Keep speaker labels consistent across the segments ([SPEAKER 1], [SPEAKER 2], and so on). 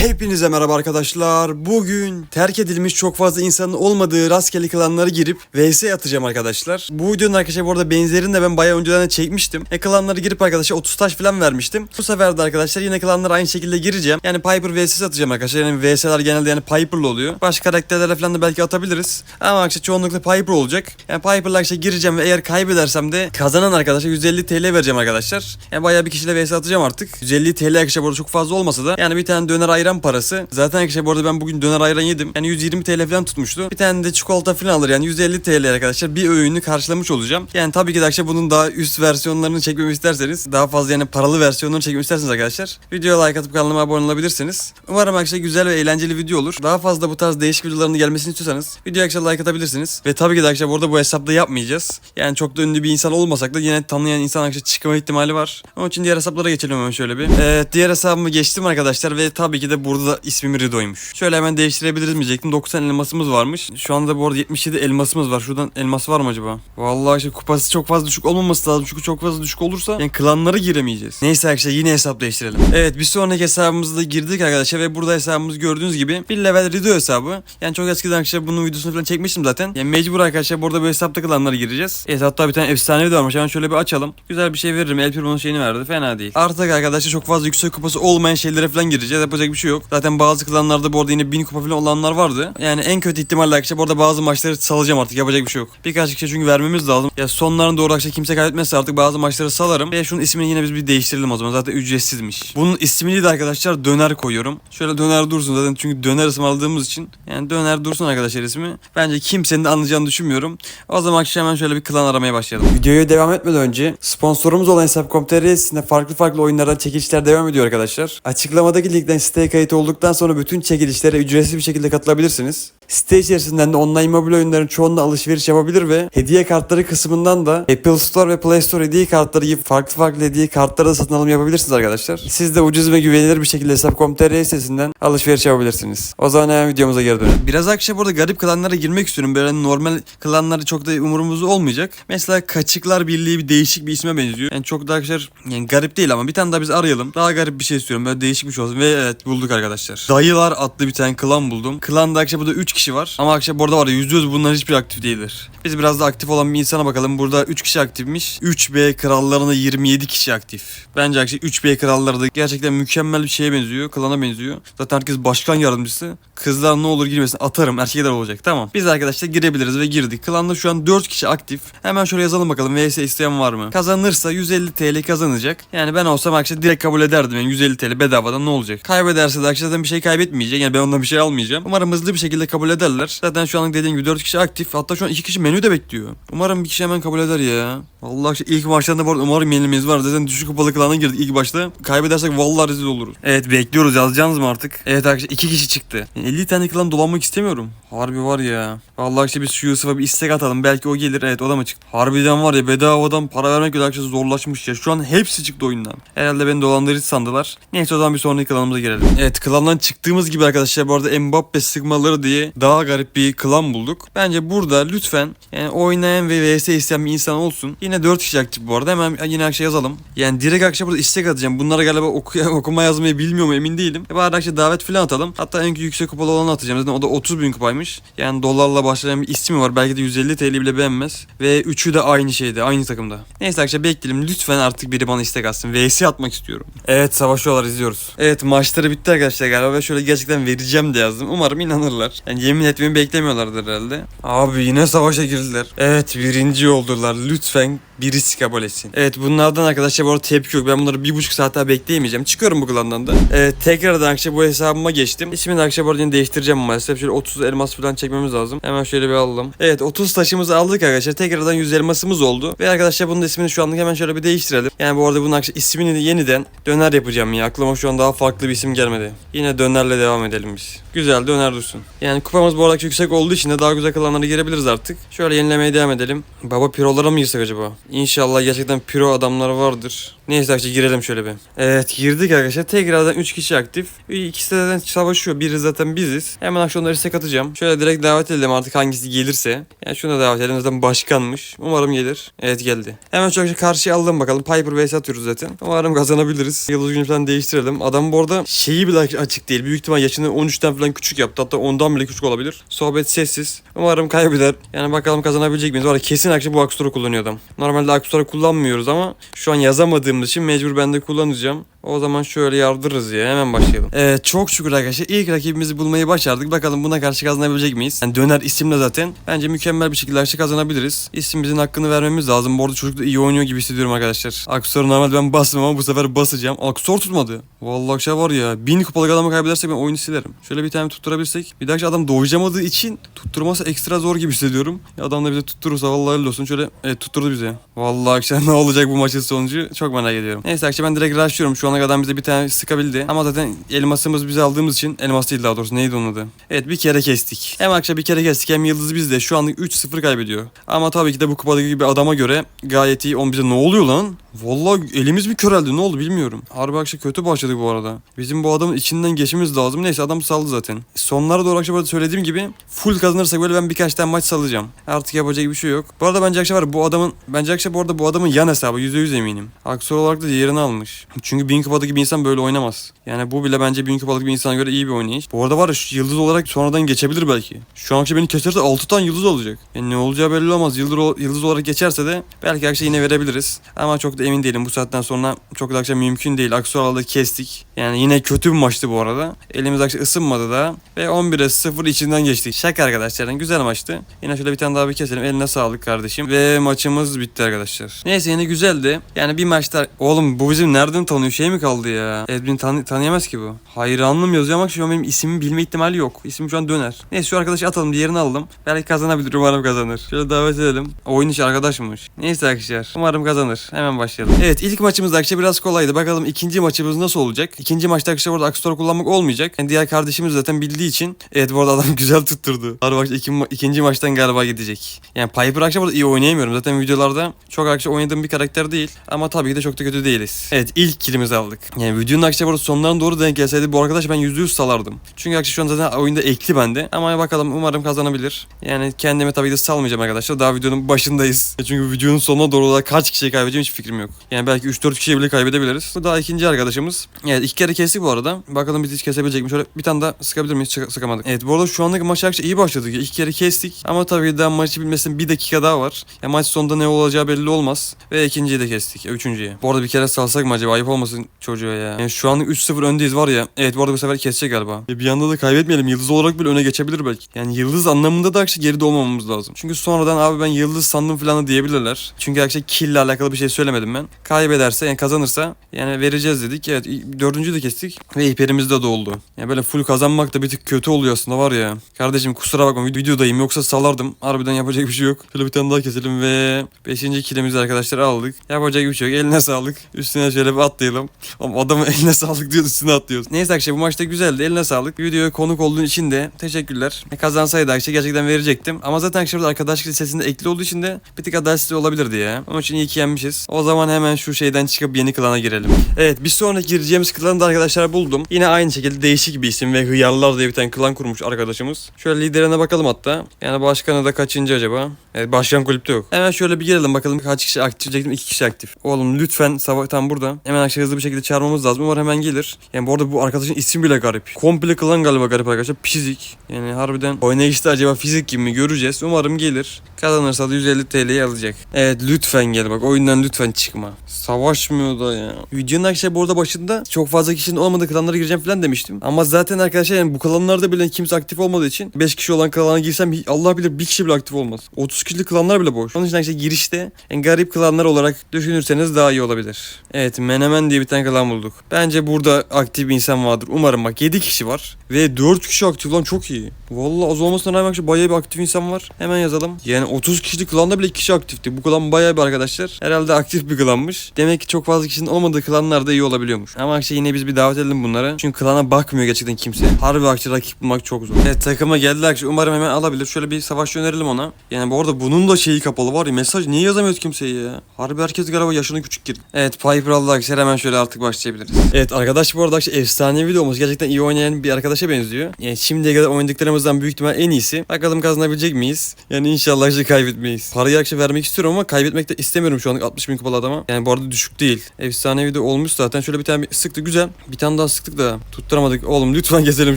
[SPEAKER 1] Hepinize merhaba arkadaşlar. Bugün terk edilmiş çok fazla insanın olmadığı rastgele klanlara girip vs atacağım arkadaşlar. Bu videonun arkadaşlar bu arada benzerini de ben bayağı önceden de çekmiştim. E klanlara girip arkadaşlar 30 taş falan vermiştim. Bu sefer de arkadaşlar yine klanlara aynı şekilde gireceğim. Yani Piper vs atacağım arkadaşlar. Yani vs'ler genelde yani Piper'lı oluyor. Başka karakterlerle falan da belki atabiliriz. Ama arkadaşlar çoğunlukla Piper olacak. Yani Piper'la arkadaşlar gireceğim ve eğer kaybedersem de kazanan arkadaşlar 150 TL vereceğim arkadaşlar. Yani bayağı bir kişiyle vs atacağım artık. 150 TL arkadaşlar bu arada çok fazla olmasa da yani bir tane döner ayran parası. Zaten arkadaşlar bu arada ben bugün döner ayran yedim. Yani 120 TL falan tutmuştu. Bir tane de çikolata falan alır yani 150 TL arkadaşlar bir öğünü karşılamış olacağım. Yani tabii ki de arkadaşlar bunun daha üst versiyonlarını çekmemi isterseniz daha fazla yani paralı versiyonlarını çekmemi isterseniz arkadaşlar videoya like atıp kanalıma abone olabilirsiniz. Umarım arkadaşlar güzel ve eğlenceli video olur. Daha fazla bu tarz değişik videoların gelmesini istiyorsanız videoya arkadaşlar like atabilirsiniz. Ve tabii ki de arkadaşlar burada bu hesapta yapmayacağız. Yani çok da ünlü bir insan olmasak da yine tanıyan insan arkadaşlar çıkma ihtimali var. Onun için diğer hesaplara geçelim hemen şöyle bir. Evet diğer hesabımı geçtim arkadaşlar ve tabii ki de burada da ismim Rido'ymuş. Şöyle hemen değiştirebiliriz mi diyecektim. 90 elmasımız varmış. Şu anda bu arada 77 elmasımız var. Şuradan elmas var mı acaba? Vallahi işte kupası çok fazla düşük olmaması lazım. Çünkü çok fazla düşük olursa yani klanlara giremeyeceğiz. Neyse arkadaşlar yine hesap değiştirelim. Evet bir sonraki hesabımıza da girdik arkadaşlar ve burada hesabımız gördüğünüz gibi bir level Rido hesabı. Yani çok eskiden arkadaşlar bunun videosunu falan çekmiştim zaten. Yani mecbur arkadaşlar burada bu hesapta klanlara gireceğiz. Evet hatta bir tane efsanevi de varmış. Hemen şöyle bir açalım. Güzel bir şey veririm. El Primo'nun şeyini verdi. Fena değil. Artık arkadaşlar çok fazla yüksek kupası olmayan şeylere falan gireceğiz. Yapacak bir şey yok. Zaten bazı klanlarda bu arada yine 1000 kupa falan olanlar vardı. Yani en kötü ihtimalle arkadaşlar bu arada bazı maçları salacağım artık. Yapacak bir şey yok. Birkaç kişi çünkü vermemiz lazım. Ya sonlarına doğru arkadaşlar kimse kaybetmezse artık bazı maçları salarım. Ve şunun ismini yine biz bir değiştirelim o zaman. Zaten ücretsizmiş. Bunun ismini de arkadaşlar döner koyuyorum. Şöyle döner dursun zaten çünkü döner ısmarladığımız için. Yani döner dursun arkadaşlar ismi. Bence kimsenin de anlayacağını düşünmüyorum. O zaman akşam hemen şöyle bir klan aramaya başlayalım. Videoya devam etmeden önce sponsorumuz olan Hesap.com.tr sitesinde farklı farklı oyunlardan çekilişler devam ediyor arkadaşlar. Açıklamadaki linkten siteye olduktan sonra bütün çekilişlere ücretsiz bir şekilde katılabilirsiniz. Site içerisinden de online mobil oyunların çoğunda alışveriş yapabilir ve hediye kartları kısmından da Apple Store ve Play Store hediye kartları gibi farklı farklı hediye kartları da satın alım yapabilirsiniz arkadaşlar. Siz de ucuz ve güvenilir bir şekilde Hesap.com.tr sitesinden alışveriş yapabilirsiniz. O zaman hemen videomuza geri dönelim. Biraz akşam burada garip klanlara girmek istiyorum. Böyle normal klanlar çok da umurumuzda olmayacak. Mesela Kaçıklar Birliği bir değişik bir isme benziyor. Yani çok da arkadaşlar yani garip değil ama bir tane daha biz arayalım. Daha garip bir şey istiyorum. Böyle değişik bir şey olsun. Ve evet bulduk arkadaşlar. Dayılar adlı bir tane klan buldum. Klanda arkadaşlar burada 3 kişi var. Ama arkadaşlar burada var ya yüzde yüz bunların hiçbir aktif değildir. Biz biraz da aktif olan bir insana bakalım. Burada 3 kişi aktifmiş. 3B krallarında 27 kişi aktif. Bence arkadaşlar 3B kralları da gerçekten mükemmel bir şeye benziyor. Klana benziyor. Zaten herkes başkan yardımcısı. Kızlar ne olur girmesin. Atarım. Erkekler olacak. Tamam. Biz arkadaşlar girebiliriz ve girdik. Klanda şu an 4 kişi aktif. Hemen şöyle yazalım bakalım. VS isteyen var mı? Kazanırsa 150 TL kazanacak. Yani ben olsam arkadaşlar direkt kabul ederdim. Yani 150 TL bedavadan ne olacak? Kaybederse de arkadaşlar zaten bir şey kaybetmeyecek. Yani ben ondan bir şey almayacağım. Umarım hızlı bir şekilde kabul ederler. Zaten şu an dediğim gibi 4 kişi aktif. Hatta şu an 2 kişi menüde bekliyor. Umarım bir kişi hemen kabul eder ya. Vallahi işte ilk maçlarında bu arada umarım yenilmeyiz var. Zaten düşük kupalı klana girdik ilk başta. Kaybedersek vallahi rezil oluruz. Evet bekliyoruz yazacağınız mı artık? Evet arkadaşlar 2 kişi çıktı. Yani 50 tane klan dolanmak istemiyorum. Harbi var ya. Vallahi işte biz şu Yusuf'a bir istek atalım. Belki o gelir. Evet o da mı çıktı? Harbiden var ya bedavadan para vermek bile arkadaşlar zorlaşmış ya. Şu an hepsi çıktı oyundan. Herhalde beni dolandırıcı sandılar. Neyse o zaman bir sonraki klanımıza girelim. Evet klandan çıktığımız gibi arkadaşlar bu arada Mbappe sıkmaları diye daha garip bir klan bulduk. Bence burada lütfen yani oynayan ve vs isteyen bir insan olsun. Yine 4 kişi aktif bu arada. Hemen yine akşam yazalım. Yani direkt akşam burada istek atacağım. Bunlara galiba oku okuma yazmayı bilmiyor mu emin değilim. E bari akşam davet falan atalım. Hatta en yüksek kupalı olanı atacağım. Zaten o da 30 bin kupaymış. Yani dolarla başlayan bir ismi var. Belki de 150 TL bile beğenmez. Ve üçü de aynı şeyde. Aynı takımda. Neyse akşam bekleyelim. Lütfen artık biri bana istek atsın. VS atmak istiyorum. Evet savaşıyorlar izliyoruz. Evet maçları bitti arkadaşlar galiba. Ve şöyle gerçekten vereceğim de yazdım. Umarım inanırlar. Yani yemin etmemi beklemiyorlardır herhalde. Abi yine savaşa girdiler. Evet birinci oldular. Lütfen birisi kabul etsin. Evet bunlardan arkadaşlar bu arada tepki yok. Ben bunları bir buçuk saat daha bekleyemeyeceğim. Çıkıyorum bu klandan da. Evet tekrardan arkadaşlar bu hesabıma geçtim. İsmini arkadaşlar bu arada yine değiştireceğim maalesef. Şöyle 30 elmas falan çekmemiz lazım. Hemen şöyle bir alalım. Evet 30 taşımızı aldık arkadaşlar. Tekrardan 100 elmasımız oldu. Ve arkadaşlar bunun ismini şu anlık hemen şöyle bir değiştirelim. Yani bu arada bunun ismini de yeniden döner yapacağım ya. Aklıma şu an daha farklı bir isim gelmedi. Yine dönerle devam edelim biz. Güzel döner dursun. Yani kupamız bu arada yüksek olduğu için de daha güzel klanlara girebiliriz artık. Şöyle yenilemeye devam edelim. Baba pirolara mı girsek acaba? İnşallah gerçekten piro adamlar vardır. Neyse arkadaşlar girelim şöyle bir. Evet girdik arkadaşlar. Tekrardan 3 kişi aktif. İkisi de zaten savaşıyor. Biri zaten biziz. Hemen akşam onları istek atacağım. Şöyle direkt davet edelim artık hangisi gelirse. Yani şunu da davet edelim zaten başkanmış. Umarım gelir. Evet geldi. Hemen çok karşıya alalım bakalım. Piper vs atıyoruz zaten. Umarım kazanabiliriz. Yıldız gücünü falan değiştirelim. Adam bu arada şeyi bile açık değil. Büyük ihtimal yaşını 13'ten falan küçük yaptı. Hatta ondan bile küçük olabilir. Sohbet sessiz. Umarım kaybeder. Yani bakalım kazanabilecek miyiz? Var kesin akşam bu Aksor'u kullanıyor adam. Normalde Aksor'u kullanmıyoruz ama şu an yazamadığımız için mecbur ben de kullanacağım. O zaman şöyle yardırırız ya. Hemen başlayalım. Evet çok şükür arkadaşlar. İlk rakibimizi bulmayı başardık. Bakalım buna karşı kazanabilecek miyiz? Yani döner isimle zaten. Bence mükemmel bir şekilde karşı kazanabiliriz. İsimimizin hakkını vermemiz lazım. Bu arada çocuk da iyi oynuyor gibi hissediyorum arkadaşlar. Aksor'u normalde ben basmam ama bu sefer basacağım. Aksor tutmadı. Vallahi akşam var ya. Bin kupalık adamı kaybedersek ben oyunu silerim. Şöyle bir tane tutturabilsek. Bir dakika adam doğuşamadığı için tutturması ekstra zor gibi hissediyorum. Adam da bize tutturursa vallahi öyle olsun. Şöyle evet, tutturdu bize. Vallahi akşam ne olacak bu maçın sonucu çok merak ediyorum. Neyse akşam ben direkt rushlıyorum. Şu ana kadar bize bir tane sıkabildi. Ama zaten elmasımız biz aldığımız için elmas değil daha doğrusu neydi onun adı? Evet bir kere kestik. Hem akşam bir kere kestik hem yıldız bizde. Şu anlık 3-0 kaybediyor. Ama tabii ki de bu kupadaki gibi adama göre gayet iyi. On bize ne oluyor lan? Vallahi elimiz mi köreldi ne oldu bilmiyorum. Harbi akşam kötü başladık bu arada. Bizim bu adamın içinden geçmemiz lazım. Neyse adam saldı zaten. Sonlara doğru akşam söylediğim gibi full kazanırsak böyle ben birkaç tane maç salacağım. Artık yapacak bir şey yok. Bu arada bence akşam var bu adamın bence akşam bu arada bu adamın yan hesabı %100 eminim. Aksor olarak da diğerini almış. Çünkü bin kupadaki bir insan böyle oynamaz. Yani bu bile bence bin kupalık bir insana göre iyi bir oynayış. Bu arada var ya şu yıldız olarak sonradan geçebilir belki. Şu an akşam beni keserse 6 tane yıldız olacak. Yani ne olacağı belli olmaz. Yıldız, yıldız olarak geçerse de belki akşam yine verebiliriz. Ama çok da emin değilim. Bu saatten sonra çok da akşam mümkün değil. Aksuar'la kestik. Yani yine kötü bir maçtı bu arada. Elimiz akşam ısınmadı da. Ve 11'e 0 içinden geçtik. Şaka arkadaşlar. Yani güzel maçtı. Yine şöyle bir tane daha bir keselim. Eline sağlık kardeşim. Ve maçımız bitti arkadaşlar. Neyse yine güzeldi. Yani bir maçta... Oğlum bu bizim nereden tanıyor? Şey mi kaldı ya? Edwin tanı tanıyamaz ki bu. Hayranlım yazıyor ama şu an benim ismimi bilme ihtimali yok. İsmim şu an döner. Neyse şu arkadaşı atalım. Diğerini aldım. Belki kazanabilir. Umarım kazanır. Şöyle davet edelim. Oyun içi arkadaşmış. Neyse arkadaşlar. Umarım kazanır. Hemen başlayalım. Evet ilk maçımız arkadaşlar biraz kolaydı. Bakalım ikinci maçımız nasıl olacak? İkinci maçta arkadaşlar burada Akstor kullanmak olmayacak. Yani diğer kardeşimiz zaten bildiği için. Evet bu arada adam güzel tutturdu. Harbi iki, ikinci maçtan galiba gidecek. Yani Piper arkadaşlar burada iyi oynayamıyorum. Zaten videolarda çok arkadaşlar oynadığım bir karakter değil. Ama tabii ki de çok da kötü değiliz. Evet ilk kilimizi aldık. Yani videonun arkadaşlar burada sonlarına doğru denk gelseydi bu arkadaş ben %100 salardım. Çünkü arkadaşlar şu an zaten oyunda ekli bende. Ama bakalım umarım kazanabilir. Yani kendimi tabii ki de salmayacağım arkadaşlar. Daha videonun başındayız. Çünkü videonun sonuna doğru olarak kaç kişiyi kaybedeceğim hiç fikrim yok. Yani belki 3-4 kişiyi bile kaybedebiliriz. Bu daha ikinci arkadaşımız. Evet iki kere kestik bu arada. Bakalım biz hiç kesebilecek mi? Şöyle bir tane daha sıkabilir miyiz? Çık- sıkamadık. Evet bu arada şu andaki maç arkadaşlar iyi başladık. İki kere kestik. Ama tabii daha maçı bilmesinin bir dakika daha var. Ya maç sonunda ne olacağı belli olmaz. Ve ikinciyi de kestik. Üçüncüyü. Bu arada bir kere salsak mı acaba? Ayıp olmasın çocuğa ya. Yani şu anlık 3-0 öndeyiz var ya. Evet bu arada bu sefer kesecek galiba. Ya bir yanda da kaybetmeyelim. Yıldız olarak bile öne geçebilir belki. Yani yıldız anlamında da arkadaşlar geride olmamamız lazım. Çünkü sonradan abi ben yıldız sandım falan diyebilirler. Çünkü arkadaşlar kill ile alakalı bir şey söylemedim ben. Kaybederse yani kazanırsa yani vereceğiz dedik. Evet dördüncü de kestik ve hiperimiz de doldu. Yani böyle full kazanmak da bir tık kötü oluyor aslında var ya. Kardeşim kusura bakma vid- videodayım yoksa salardım. Harbiden yapacak bir şey yok. Şöyle bir tane daha keselim ve 5. kilimizi arkadaşlar aldık. Yapacak bir şey yok. Eline sağlık. Üstüne şöyle bir atlayalım. Ama adamın eline sağlık diyor üstüne atlıyoruz. Neyse arkadaşlar bu maçta güzeldi. Eline sağlık. Videoya konuk olduğun için de teşekkürler. E, Kazansaydı arkadaşlar gerçekten verecektim. Ama zaten arkadaşlar arkadaşlık listesinde ekli olduğu için de bir tık adaletsizlik olabilirdi ya. Onun için iyi ki yenmişiz. O zaman hemen şu şeyden çıkıp yeni klana girelim. Evet bir sonraki gireceğimiz klanı da arkadaşlar buldum. Yine aynı şekilde değişik bir isim ve Hıyarlar diye bir tane klan kurmuş arkadaşımız. Şöyle liderine bakalım hatta. Yani başkanı da kaçıncı acaba? Evet başkan kulüpte yok. Hemen şöyle bir girelim bakalım kaç kişi aktif diyecektim. iki kişi aktif. Oğlum lütfen sabah tam burada. Hemen akşam hızlı bir şekilde çağırmamız lazım. Umarım hemen gelir. Yani bu arada bu arkadaşın ismi bile garip. Komple klan galiba garip arkadaşlar. Pizik. Yani harbiden oynayışta acaba fizik gibi mi göreceğiz. Umarım gelir. Kazanırsa da 150 TL'yi alacak. Evet lütfen gel bak. Oyundan lütfen çıkma. Savaşmıyor da ya. Videonun arkadaşlar bu arada başında çok fazla kişinin olmadığı klanlara gireceğim falan demiştim. Ama zaten arkadaşlar yani bu klanlarda bile kimse aktif olmadığı için 5 kişi olan klana girsem Allah bilir bir kişi bile aktif olmaz. 30 kişilik klanlar bile boş. Onun için arkadaşlar girişte yani garip klanlar olarak düşünürseniz daha iyi olabilir. Evet Menemen diye bir tane klan bulduk. Bence burada aktif bir insan vardır. Umarım bak 7 kişi var. Ve 4 kişi aktif lan çok iyi. Vallahi az olmasına rağmen arkadaşlar bayağı bir aktif insan var. Hemen yazalım. Yani 30 kişilik klanda bile 2 kişi aktifti. Bu klan bayağı bir arkadaşlar. Herhalde aktif bir klanmış. Demek ki çok fazla kişinin olmadığı klanlar da iyi olabiliyormuş. Ama akşam yine biz bir davet edelim bunlara. Çünkü klana bakmıyor gerçekten kimse. Harbi akşam rakip bulmak çok zor. Evet takıma geldi akşam. Umarım hemen alabilir. Şöyle bir savaşçı önerelim ona. Yani bu arada bunun da şeyi kapalı var ya. Mesaj niye yazamıyoruz kimseyi ya? Harbi herkes galiba yaşını küçük girdi. Evet Piper aldı arkadaşlar. Hemen şöyle artık başlayabiliriz. Evet arkadaş bu arada arkadaşlar efsanevi de olmuş. Gerçekten iyi oynayan bir arkadaşa benziyor. Yani şimdiye kadar oynadıklarımızdan büyük ihtimal en iyisi. Bakalım kazanabilecek miyiz? Yani inşallah işte kaybetmeyiz. Parayı akşam vermek istiyorum ama kaybetmek de istemiyorum şu anlık 60 bin kupalı adama. Yani bu arada düşük değil. Efsanevi de olmuş zaten. Şöyle bir tane bir sıktı güzel. Bir tane daha sıktık da tutturamadık. Oğlum lütfen keselim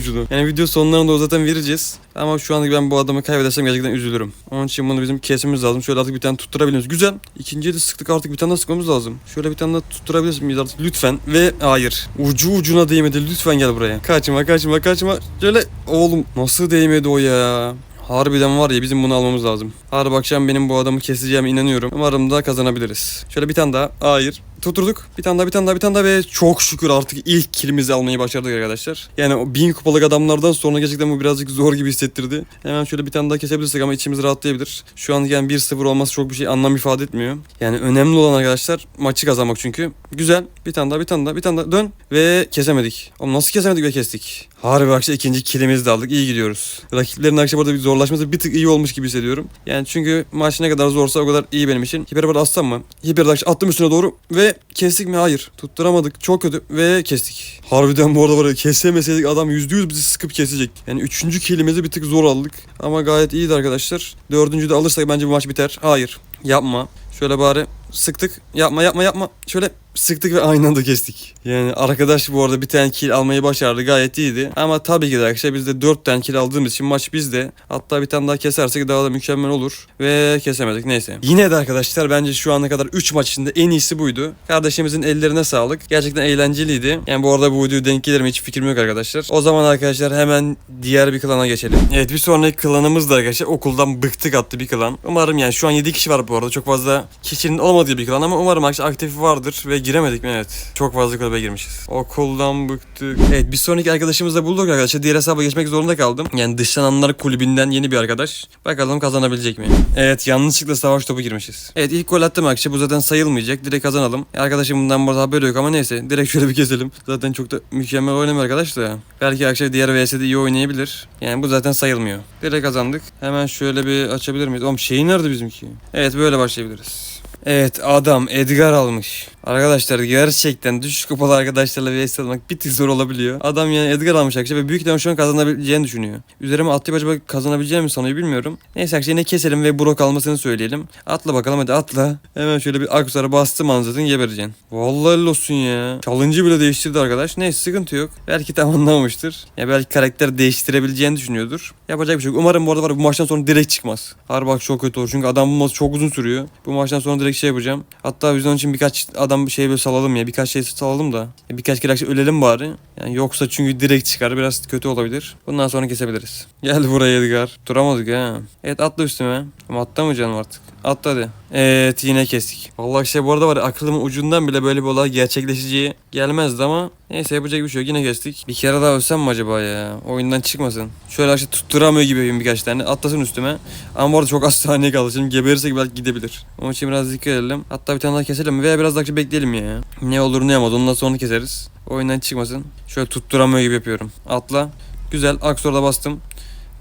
[SPEAKER 1] şunu. Yani video sonlarında o zaten vereceğiz. Ama şu anlık ben bu adamı kaybedersem gerçekten üzülürüm. Onun için bunu bizim kesmemiz lazım. Şöyle artık bir tane tutturabiliyoruz. Güzel. İkinciye de sıktık artık bir tane daha sıkmamız lazım. Şöyle bir tane daha tutturabiliriz miyiz artık lütfen. Ve hayır. Ucu ucuna değmedi. Lütfen gel buraya. Kaçma kaçma kaçma. Şöyle oğlum nasıl değmedi o ya. Harbiden var ya bizim bunu almamız lazım. Harbi akşam benim bu adamı keseceğime inanıyorum. Umarım da kazanabiliriz. Şöyle bir tane daha. Hayır. Tuturduk. Bir tane daha bir tane daha bir tane daha ve çok şükür artık ilk kilimizi almayı başardık arkadaşlar. Yani o bin kupalık adamlardan sonra gerçekten bu birazcık zor gibi hissettirdi. Hemen şöyle bir tane daha kesebilirsek ama içimiz rahatlayabilir. Şu an yani 1-0 olması çok bir şey anlam ifade etmiyor. Yani önemli olan arkadaşlar maçı kazanmak çünkü. Güzel. Bir tane daha bir tane daha bir tane daha dön. Ve kesemedik. Oğlum nasıl kesemedik ve kestik. Harbi akşam ikinci kilimizi de aldık. İyi gidiyoruz. Rakiplerin akşam burada bir zorlaşması bir tık iyi olmuş gibi hissediyorum. Yani çünkü maç ne kadar zorsa o kadar iyi benim için. Hiperbar atsam mı? Hiperbar attım üstüne doğru ve kestik mi? Hayır. Tutturamadık. Çok kötü ve kestik. Harbiden bu arada var ya kesemeseydik adam %100 bizi sıkıp kesecek. Yani üçüncü kilimizi bir tık zor aldık. Ama gayet iyiydi arkadaşlar. Dördüncü de alırsak bence bu maç biter. Hayır. Yapma. Şöyle bari sıktık. Yapma yapma yapma. Şöyle sıktık ve aynı anda kestik. Yani arkadaş bu arada bir tane kill almayı başardı gayet iyiydi. Ama tabii ki de arkadaşlar biz de 4 tane kill aldığımız için maç bizde. Hatta bir tane daha kesersek daha da mükemmel olur. Ve kesemedik neyse. Yine de arkadaşlar bence şu ana kadar 3 maç içinde en iyisi buydu. Kardeşimizin ellerine sağlık. Gerçekten eğlenceliydi. Yani bu arada bu videoyu denk gelir mi hiç fikrim yok arkadaşlar. O zaman arkadaşlar hemen diğer bir klana geçelim. Evet bir sonraki klanımız da arkadaşlar okuldan bıktık attı bir klan. Umarım yani şu an 7 kişi var bu arada. Çok fazla kişinin olmadığı bir klan ama umarım arkadaşlar aktif vardır ve giremedik mi? Evet. Çok fazla kulübe girmişiz. Okuldan bıktık. Evet bir sonraki arkadaşımızı da bulduk arkadaşlar. Diğer hesaba geçmek zorunda kaldım. Yani dışlananlar kulübünden yeni bir arkadaş. Bakalım kazanabilecek mi? Evet yanlışlıkla savaş topu girmişiz. Evet ilk gol attım arkadaşlar. Bu zaten sayılmayacak. Direkt kazanalım. Arkadaşım bundan burada haberi yok ama neyse. Direkt şöyle bir keselim. Zaten çok da mükemmel oynamıyor arkadaş da. Belki arkadaşlar diğer VS'de iyi oynayabilir. Yani bu zaten sayılmıyor. Direkt kazandık. Hemen şöyle bir açabilir miyiz? Oğlum şey nerede bizimki? Evet böyle başlayabiliriz. Evet adam Edgar almış. Arkadaşlar gerçekten düşük kupalı arkadaşlarla vs almak bir tık zor olabiliyor. Adam yani Edgar almış arkadaşlar ve büyük ihtimalle şu an kazanabileceğini düşünüyor. Üzerime atlayıp acaba kazanabileceğini mi sanıyor bilmiyorum. Neyse arkadaşlar yine keselim ve Brock almasını söyleyelim. Atla bakalım hadi atla. Hemen şöyle bir aksara bastım anzatın gebereceksin. Vallahi olsun ya. Challenge'ı bile değiştirdi arkadaş. Neyse sıkıntı yok. Belki tam anlamamıştır. Ya belki karakter değiştirebileceğini düşünüyordur. Yapacak bir şey yok. Umarım bu arada var bu maçtan sonra direkt çıkmaz. Harbi bak çok kötü olur. Çünkü adam bu maç çok uzun sürüyor. Bu maçtan sonra direkt şey yapacağım. Hatta biz onun için birkaç adam bir şey böyle salalım ya. Birkaç şey salalım da. Birkaç kere ölelim bari. Yani yoksa çünkü direkt çıkar. Biraz kötü olabilir. Bundan sonra kesebiliriz. Gel buraya Edgar. Duramadık ha. Evet atla üstüme. Ama atlamayacağım artık. Atla hadi. Evet yine kestik. Vallahi şey bu arada var ya, aklımın ucundan bile böyle bir olay gerçekleşeceği gelmezdi ama neyse yapacak bir şey yok. Yine kestik. Bir kere daha ölsem mi acaba ya? Oyundan çıkmasın. Şöyle işte tutturamıyor gibi yapayım birkaç tane. Atlasın üstüme. Ama bu arada çok az saniye kaldı. Şimdi geberirsek belki gidebilir. Onun için biraz dikkat edelim. Hatta bir tane daha keselim veya biraz daha bekleyelim ya. Ne olur ne olmaz. Ondan sonra keseriz. Oyundan çıkmasın. Şöyle tutturamıyor gibi yapıyorum. Atla. Güzel. Aksor'da bastım.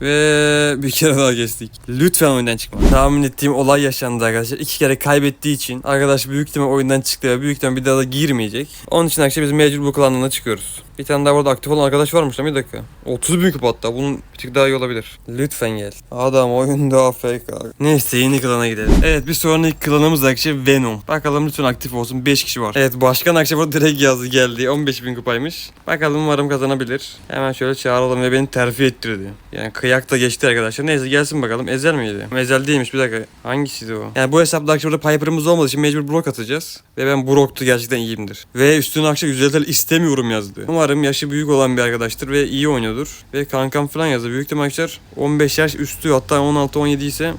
[SPEAKER 1] Ve bir kere daha geçtik. Lütfen oyundan çıkma. Tahmin ettiğim olay yaşandı arkadaşlar. İki kere kaybettiği için arkadaş büyük ihtimal oyundan çıktı ve büyük ihtimal bir daha da girmeyecek. Onun için arkadaşlar biz mecbur bu klanına çıkıyoruz. Bir tane daha burada aktif olan arkadaş varmış lan bir dakika. 30 bin kupa hatta bunun bir tık daha iyi olabilir. Lütfen gel. Adam oyunda AFK. Neyse yeni klana gidelim. Evet bir sonraki klanımız arkadaşlar Venom. Bakalım lütfen aktif olsun 5 kişi var. Evet başkan arkadaşlar burada direkt yazdı geldi 15 bin kupaymış. Bakalım umarım kazanabilir. Hemen şöyle çağıralım ve beni terfi ettirdi. Yani kıyak da geçti arkadaşlar. Neyse gelsin bakalım. Ezel miydi? Ezel değilmiş bir dakika. Hangisiydi o? Yani bu hesapta arkadaşlar burada Piper'ımız olmadığı için mecbur Brock atacağız. Ve ben Brock'tu gerçekten iyiyimdir. Ve üstüne akşam yüzeltel istemiyorum yazdı. Umarım yaşı büyük olan bir arkadaştır ve iyi oynuyordur. Ve kankam falan yazdı. Büyük ihtimalle arkadaşlar 15 yaş üstü hatta 16-17 ise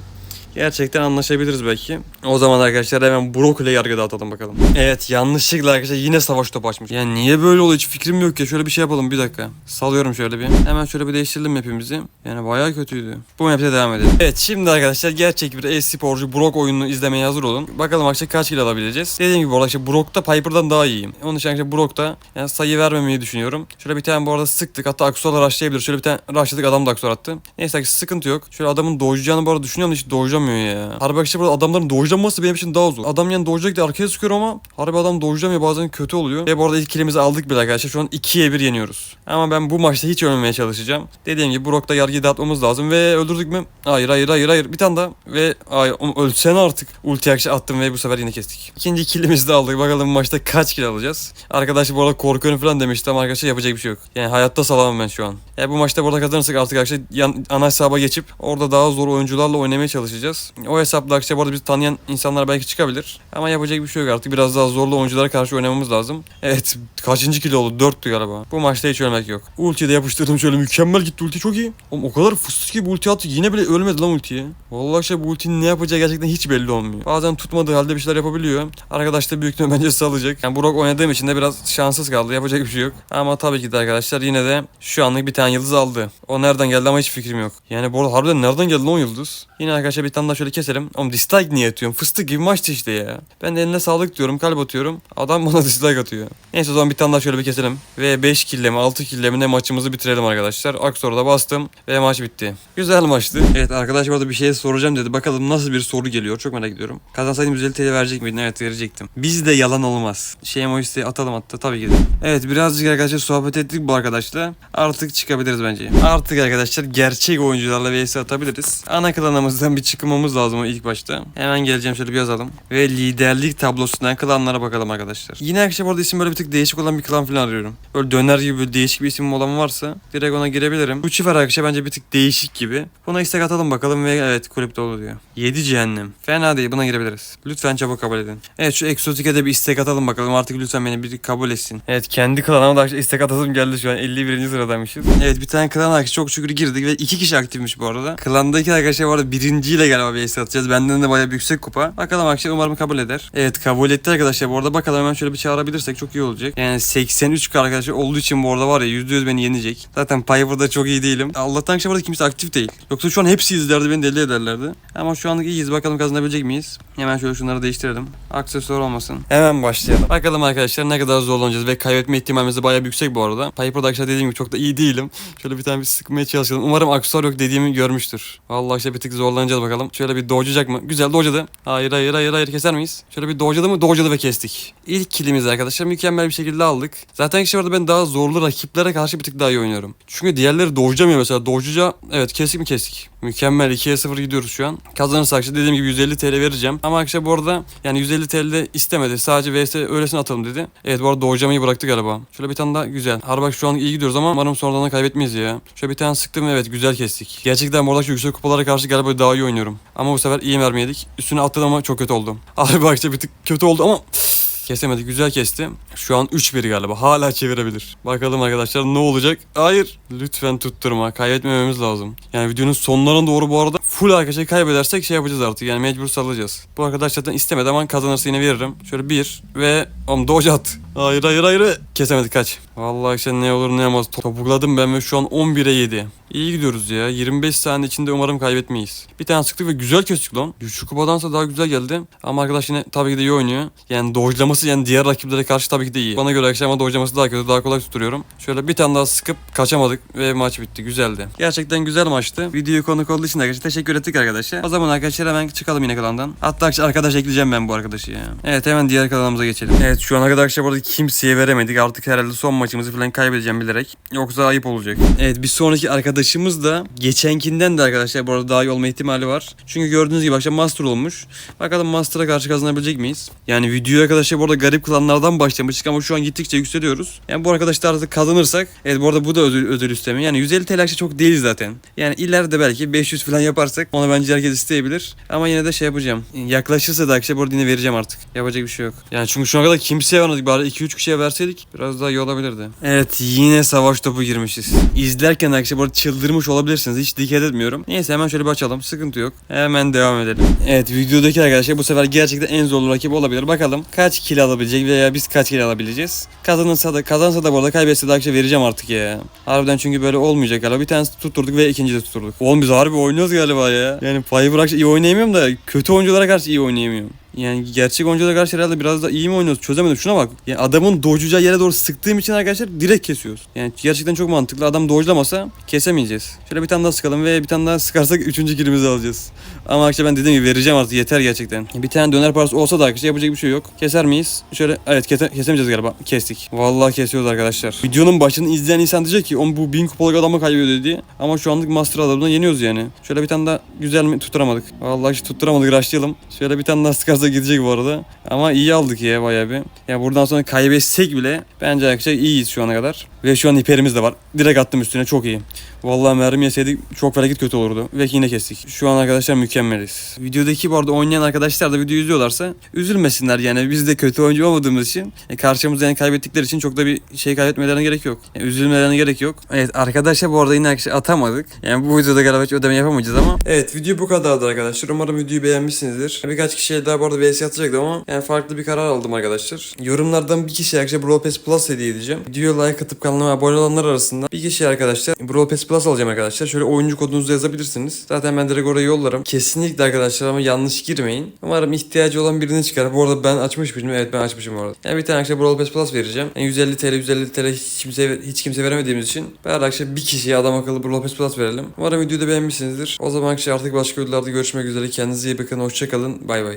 [SPEAKER 1] Gerçekten anlaşabiliriz belki. O zaman arkadaşlar hemen Brock ile yargı dağıtalım bakalım. Evet yanlışlıkla arkadaşlar yine savaş topu açmış. Yani niye böyle oluyor hiç fikrim yok ya. Şöyle bir şey yapalım bir dakika. Salıyorum şöyle bir. Hemen şöyle bir değiştirelim hepimizi. Yani bayağı kötüydü. Bu map'te devam edelim. Evet şimdi arkadaşlar gerçek bir e-sporcu Brock oyununu izlemeye hazır olun. Bakalım arkadaşlar kaç kill alabileceğiz. Dediğim gibi işte Brock'ta Piper'dan daha iyiyim. Onun için arkadaşlar Brock'ta yani sayı vermemeyi düşünüyorum. Şöyle bir tane bu arada sıktık. Hatta Aksu'la rushlayabilir. Şöyle bir tane rushladık adam da Aksu attı. Neyse arkadaşlar sıkıntı yok. Şöyle adamın dojlayacağını bu arada düşünüyorum hiç dojlamıyor ya. Harbi arkadaşlar burada adamların dojlaması benim için daha zor. Adam yani dojlayacak diye arkaya sıkıyor ama harbi adam dojlamıyor bazen kötü oluyor. Ve bu arada ilk kilimizi aldık bile arkadaşlar. Şu an 2'ye 1 yeniyoruz. Ama ben bu maçta hiç ölmemeye çalışacağım. Dediğim gibi Brock'ta yargıyı dağıtmamız lazım ve öldürdük mü? Hayır hayır hayır hayır. Bir tane daha ve ay ölsene artık. Ulti akşı attım ve bu sefer yine kestik. İkinci killimizi de aldık. Bakalım maçta kaç kill alacağız. Arkadaş bu arada korkuyorum falan demişti ama arkadaşlar yapacak bir şey yok. Yani hayatta salamam ben şu an. Ya bu maçta burada kazanırsak artık arkadaşlar yan, ana hesaba geçip orada daha zor oyuncularla oynamaya çalışacağız. O hesapla arkadaşlar bu arada bizi tanıyan insanlar belki çıkabilir. Ama yapacak bir şey yok artık. Biraz daha zorlu oyunculara karşı oynamamız lazım. Evet kaçıncı kill oldu? Dörttü galiba. Bu maçta hiç ölmek yok. Ultiyi de yapıştırdım şöyle mükemmel gitti ulti çok iyi. Oğlum o kadar fıstık gibi ulti attı yine bile ölmedi lan ultiye. Vallahi işte bu ultinin ne yapacağı gerçekten hiç belli olmuyor. Bazen tutmadığı halde bir şeyler yapabiliyor. Arkadaş da büyük ihtimalle bence salacak. Yani Brock oynadığım için de biraz şanssız kaldı. Yapacak bir şey yok. Ama tabii ki de arkadaşlar yine de şu anlık bir tane yıldız aldı. O nereden geldi ama hiç fikrim yok. Yani bu arada harbiden nereden geldi lan o yıldız? Yine arkadaşlar bir tane daha şöyle keselim. Oğlum dislike niye atıyorum? Fıstık gibi maçtı işte ya. Ben de eline sağlık diyorum, kalp atıyorum. Adam bana dislike atıyor. Neyse o zaman bir tane daha şöyle bir keselim. Ve 5 kille mi 6 kille mi ne maçımızı bitirelim arkadaşlar. Aksor'da bastım ve maç bitti. Güzel maçtı. Evet arkadaş burada bir şey soracağım dedi. Bakalım nasıl bir soru geliyor. Çok merak ediyorum. Kazansaydım 150 TL verecek miydin? Evet verecektim. Bizde yalan olmaz. Şey emojisi atalım hatta tabii ki de. Evet birazcık arkadaşlar sohbet ettik bu arkadaşla. Artık çıkabiliriz bence. Artık arkadaşlar gerçek oyuncularla vs atabiliriz. Ana klanımızdan bir çıkmamız lazım ilk başta. Hemen geleceğim şöyle bir yazalım. Ve liderlik tablosundan klanlara bakalım arkadaşlar. Yine bu arada isim böyle bir tık değişik olan bir klan falan arıyorum. Böyle döner gibi böyle değişik bir isim olan varsa direkt ona girebilirim. Bu çift arkadaşlar bence bir tık değişik gibi. Buna istek atalım bakalım ve evet kulüp dolu diyor. 7 cehennem. Fena değil buna girebiliriz. Lütfen çabuk kabul edin. Evet şu egzotik'e de bir istek atalım bakalım artık lütfen beni bir kabul etsin. Evet kendi klanıma da istek atasım geldi şu an 51. sıradaymışız. Evet bir tane klan arkadaşlar çok şükür girdik ve iki kişi aktifmiş bu arada. Klandaki arkadaşlar bu arada birinciyle galiba vs atacağız. Benden de bayağı bir yüksek kupa. Bakalım arkadaşlar umarım kabul eder. Evet kabul etti arkadaşlar bu arada bakalım hemen şöyle bir çağırabilirsek çok iyi olacak. Yani 83 arkadaşlar olduğu için bu arada var ya %100 beni yenecek. Zaten Piper'da çok iyi değilim. Allah'tan arkadaşlar burada kimse aktif değil. Yoksa şu an hepsi izlerdi beni deli ederlerdi. Ama şu anlık iyiyiz bakalım kazanabilecek miyiz? Hemen şöyle şunları değiştirelim. Aksesuar olmasın. Hemen başlayalım. Bakalım arkadaşlar ne kadar zorlanacağız ve kaybetme ihtimalimiz de bayağı yüksek bu arada. Piper'da arkadaşlar dediğim gibi çok da iyi değilim. Şöyle bir tane bir sıkmaya çalışalım. Umarım aksesuar yok dediğimi görmüştür. Vallahi işte bir tık zorlanacağız bakalım. Şöyle bir doğacak mı? Güzel doğacadı. Hayır hayır hayır hayır keser miyiz? Şöyle bir doğacadı mı? Doğacadı ve kestik. İlk kilimizi arkadaşlar mükemmel bir şekilde aldık. Zaten işte orada ben daha zorlu rakiplere karşı bir tık daha iyi oynuyorum. Çünkü diğerleri doğacamıyor mesela. Doğucuca evet kestik mi kestik. Mükemmel 2'ye 0 gidiyoruz şu an. Kazanırsak işte dediğim gibi 150 TL vereceğim. Ama arkadaşlar bu arada yani 150 TL de istemedi. Sadece VS öylesine atalım dedi. Evet bu arada doğacamayı bıraktı galiba. Şöyle bir tane daha güzel. Harbak şu an iyi gidiyoruz ama umarım sonradan da kaybetmeyiz ya. Şöyle bir tane sıktım evet güzel kestik. Gerçekten bu arada şu yüksek kupalara karşı galiba daha iyi oynuyorum. Ama bu sefer iyi mermi yedik. Üstüne atladım ama çok kötü oldum. Harbak işte bir tık kötü oldu ama Kesemedi. Güzel kesti. Şu an 3-1 galiba. Hala çevirebilir. Bakalım arkadaşlar ne olacak? Hayır. Lütfen tutturma. Kaybetmememiz lazım. Yani videonun sonlarına doğru bu arada full arkadaşlar kaybedersek şey yapacağız artık. Yani mecbur salacağız. Bu arkadaş zaten istemedi ama kazanırsa yine veririm. Şöyle bir ve om doge at. Hayır hayır hayır. Kesemedi kaç. Vallahi işte ne olur ne olmaz. Topukladım ben ve şu an 11'e 7. İyi gidiyoruz ya. 25 saniye içinde umarım kaybetmeyiz. Bir tane sıktık ve güzel kestik lan. Düşük kupadansa daha güzel geldi. Ama arkadaş yine tabii ki de iyi oynuyor. Yani dojlaması yani diğer rakiplere karşı tabii ki de iyi. Bana göre arkadaşlar ama dojlaması daha kötü. Daha kolay tutturuyorum. Şöyle bir tane daha sıkıp kaçamadık ve maç bitti. Güzeldi. Gerçekten güzel maçtı. Videoyu konuk olduğu için arkadaşlar teşekkür ettik arkadaşlar. O zaman arkadaşlar hemen çıkalım yine kanaldan. Hatta arkadaş ekleyeceğim ben bu arkadaşı ya. Evet hemen diğer kanalımıza geçelim. Evet şu ana kadar arkadaşlar burada kimseye veremedik. Artık herhalde son maçımızı falan kaybedeceğim bilerek. Yoksa ayıp olacak. Evet bir sonraki arkadaşımız da geçenkinden de arkadaşlar bu arada daha iyi olma ihtimali var. Çünkü gördüğünüz gibi arkadaşlar Master olmuş. Bakalım Master'a karşı kazanabilecek miyiz? Yani videoya arkadaşlar bu arada garip klanlardan başlamış. Yapmıştık ama şu an gittikçe yükseliyoruz. Yani bu arkadaşlar artık kazanırsak evet bu arada bu da ödül, ödül istemi. Yani 150 TL çok değil zaten. Yani ileride belki 500 falan yaparsak onu bence herkes isteyebilir. Ama yine de şey yapacağım. Yaklaşırsa da akçe bu arada yine vereceğim artık. Yapacak bir şey yok. Yani çünkü şu ana kadar kimseye vermedik. Bari 2-3 kişiye verseydik biraz daha iyi olabilirdi. Evet yine savaş topu girmişiz. İzlerken akçe bu arada çıldırmış olabilirsiniz. Hiç dikkat etmiyorum. Neyse hemen şöyle bir açalım. Sıkıntı yok. Hemen devam edelim. Evet videodaki arkadaşlar bu sefer gerçekten en zorlu rakip olabilir. Bakalım kaç kill alabilecek veya biz kaç kill alabileceğiz. Kazanırsa da kazansa da bu arada kaybetse de akşam vereceğim artık ya. Harbiden çünkü böyle olmayacak galiba. Bir tanesi tutturduk ve ikinci de tutturduk. Oğlum biz harbi oynuyoruz galiba ya. Yani payı bırak iyi oynayamıyorum da kötü oyunculara karşı iyi oynayamıyorum. Yani gerçek oyunculara karşı herhalde biraz da iyi mi oynuyoruz çözemedim. Şuna bak. Yani adamın dojlayacağı yere doğru sıktığım için arkadaşlar direkt kesiyoruz. Yani gerçekten çok mantıklı. Adam dojlamasa kesemeyeceğiz. Şöyle bir tane daha sıkalım ve bir tane daha sıkarsak üçüncü kilimizi alacağız. Ama arkadaşlar ben dediğim gibi vereceğim artık yeter gerçekten. Bir tane döner parası olsa da arkadaşlar yapacak bir şey yok. Keser miyiz? Şöyle evet kese, kesemeyeceğiz galiba. Kestik. Vallahi kesiyoruz arkadaşlar. Videonun başını izleyen insan diyecek ki on bu bin kupalık adamı kaybediyor diye. Ama şu anlık master adamından yeniyoruz yani. Şöyle bir tane daha güzel mi tutturamadık. Vallahi işte tutturamadık raşlayalım. Şöyle bir tane daha sıkarsa gidecek bu arada. Ama iyi aldık ya bayağı bir. Ya buradan sonra kaybetsek bile bence arkadaşlar iyiyiz şu ana kadar. Ve şu an hiperimiz de var. Direkt attım üstüne çok iyi. Vallahi mermi yeseydik çok felaket kötü olurdu. Ve yine kestik. Şu an arkadaşlar mükemmeliz. Videodaki bu arada oynayan arkadaşlar da videoyu izliyorlarsa üzülmesinler yani. Biz de kötü oyuncu olmadığımız için e, karşımızda yani kaybettikleri için çok da bir şey kaybetmelerine gerek yok. Yani üzülmelerine gerek yok. Evet arkadaşlar bu arada yine arkadaşlar atamadık. Yani bu videoda galiba hiç ödeme yapamayacağız ama. Evet video bu kadardı arkadaşlar. Umarım videoyu beğenmişsinizdir. Birkaç kişiye daha bu arada VS atacaktım ama yani farklı bir karar aldım arkadaşlar. Yorumlardan bir kişiye arkadaşlar Brawl Pass Plus hediye edeceğim. Videoya like atıp kanalıma abone olanlar arasında bir kişiye arkadaşlar Brawl Pass Plus alacağım arkadaşlar. Şöyle oyuncu kodunuzu yazabilirsiniz. Zaten ben direkt oraya yollarım. Kesinlikle arkadaşlar ama yanlış girmeyin. Umarım ihtiyacı olan birini çıkar. Bu arada ben açmış mıyım? Evet ben açmışım bu arada. Yani bir tane arkadaşlar Brawl Pass Plus vereceğim. Yani 150 TL 150 TL hiç kimse hiç kimse veremediğimiz için ben arkadaşlar bir kişiye adam akıllı Brawl Pass Plus verelim. Umarım videoyu da beğenmişsinizdir. O zaman arkadaşlar artık başka videolarda görüşmek üzere. Kendinize iyi bakın. Hoşçakalın. Bay bay.